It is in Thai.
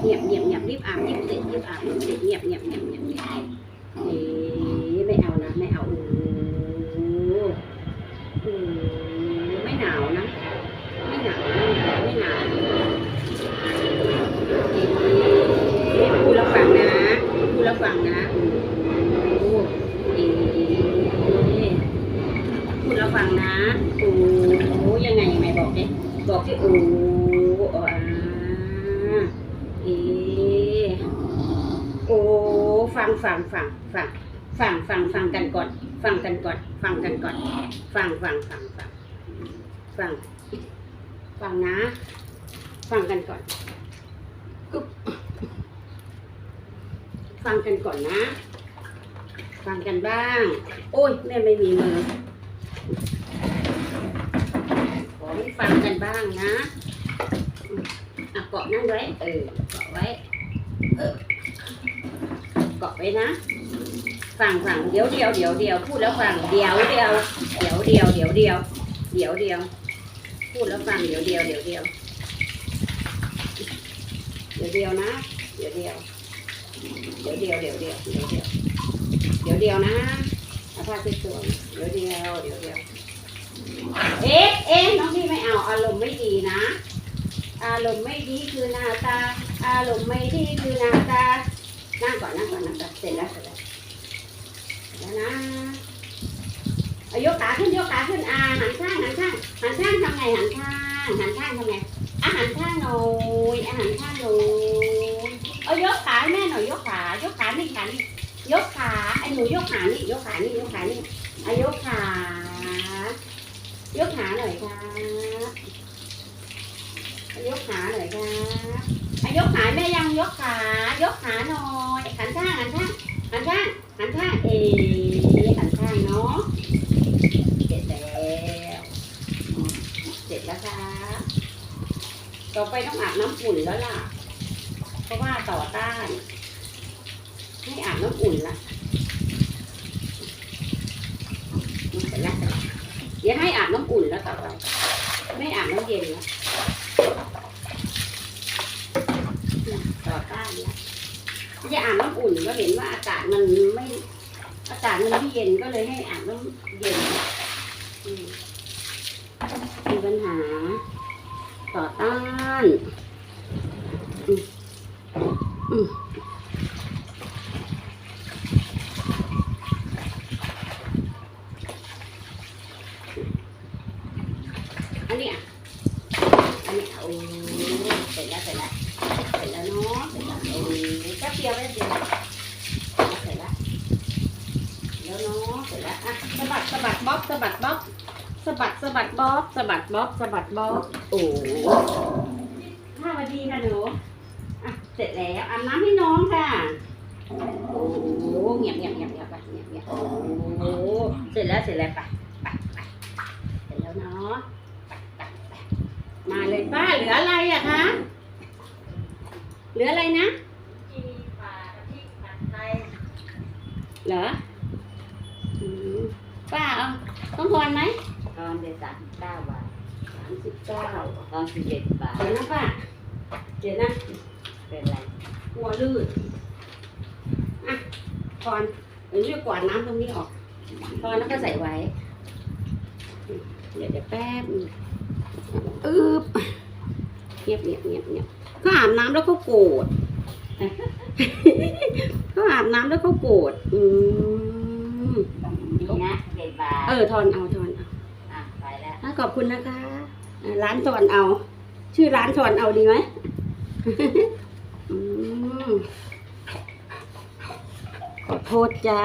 เงียบเงียบเงียบลูกอาบน้ำเสร็จเงียบเงียบเงียบเงียบเงียบเอ๊ะไม่เอานะไม่เอาโอ้โหไม่หนาวนะ ไม่หนาวไม่หนาวไม่หนาวเอ๊ะพูดแล้วฟังนะพูดแล้วฟังนะโอ้เอ๊ะพูดแล้วฟังนะโอ้ยังไงยังไงบอกดิบอกที่โอ้ ฟังฟังฟังฟังฟังฟังกันก่อน ฟังกันก่อน ฟังกันก่อน ฟังฟังฟังฟังฟังฟังนะ ฟังกันก่อนฟังกันก่อนนะ ฟังกันบ้าง โอ้ยแม่ไม่มีมือขอให้ฟังกันบ้างนะอะเกาะนั่งไว้ เออเกาะไว้ เออ เกาะไว้นะฟังฟังเดี๋ยวเดียวเดี๋ยวเดียวพูดแล้วฟังเดียวเดียวเดี๋ยวเดียวเดี๋ยวเดียวเดี๋ยวเดียวพูดแล้วฟังเดี๋ยวเดียวเดี๋ยวเดียวเดี๋ยวเดียวนะเดี๋ยวเดียวเดี๋ยวเดียวเดี๋ยวเดียวเดี๋ยวเดียวเดี๋ยวเดียวนะอาผ้าเช็ดตัวเดี๋ยวเดียวเดี๋ยวเดียวเอ๊ะเอ๊ะน้องพี่ไม่เอาอารมณ์ไม่ดีนะ อารมณ์ไม่ดีคือหน้าตา อารมณ์ไม่ดีคือหน้าตา ร็จแล้วเสร็จแล้วแล้วนะเอายกขาขึ้นยกขาขึ้นอ่าหันข้างหันข้างหันข้างทำไงหันข้างหันข้างทำไงอาหารข้างหน่อยอาหารข้างหน่อยเอายกขาแม่หน่อยยกขายกขานี่ขานี่ยกขาไอ้หนูยกขานี่ยกขานี่ยกขานี่อายกขายกขาหน่อยครับยกขาหน่อยครับอายกขาแม่ยังยกขายกขาหน่อย หันข้าง หันข้าง เอหันข้างเนาะ เสร็จแล้ว เสร็จแล้วค่ะต่อไปต้องอาบน้ำอุ่นแล้วล่ะ เพราะว่าต่อต้านให้อาบน้ำอุ่นละเสร็จแล้วเสร็จแล้วเดี๋ยวให้อาบน้ำอุ่นแล้วต่อไปไม่อาบน้ำเย็นแล้วต่อต้านแล้ว จะอาบน้ำอุ่นก็เห็นว่าอากาศมันไม่ อากาศมันไม่เย็นก็เลยให้อาบน้ำเย็นมีปัญหา ต่อต้านอันนี้อันนี้โอ้เสร็จแล้วเสร็จแล้ว ร็จแล้วเนาะเสร็จแล้วแป๊บเดียวแป๊บเดียวเสร็จแล้วแล้วเนาะเสร็จแล้วอะสะบัดสะบัดบ๊อบสะบัดบ๊อบสะบัดสะบัดบ๊อบสะบัดบ๊อบสะบัดบ๊อบโอ้ห้าวดีค่ะหนูอะเสร็จแล้วอาบน้ำให้น้องค่ะโอ้โหเงียบเงียบเงียบเงียบไปเงียบเงียบโอ้เสร็จแล้วเสร็จแล้วไปไปไปเสร็จแล้วเนาะไปไปไปมาเลยป้าเหลืออะไรอะคะ เหลืออะไรนะจีปลากะทิผัดไทยเหรออืมป้าเอาต้องทอนไหมตอนเดือนสามสิบเก้าบาทสามสิบเก้าตอนสิบเจ็ดบาทเดี๋ยวนะป้าเดี๋ยวนะเป็นไรหัวลื่นอะก่อนเดี๋ยวจะกวาดน้ำตรงนี้ออกพอแล้วก็ใส่ไว้ เดี๋ยวเดี๋ยวแป๊บนึงอึบ เงียบเงียบเงียบเงียบเขาอาบน้ำแล้วเขาโกรธเขาอาบน้ำแล้วเขาโกรธอืมนี่นะเจ็ดบาทเออทอนเอาทอนเอาอะไปแล้วอะขอบคุณนะคะอะร้านทอนเอา ชื่อร้านทอนเอาดีไหมอืมขอโทษจ้า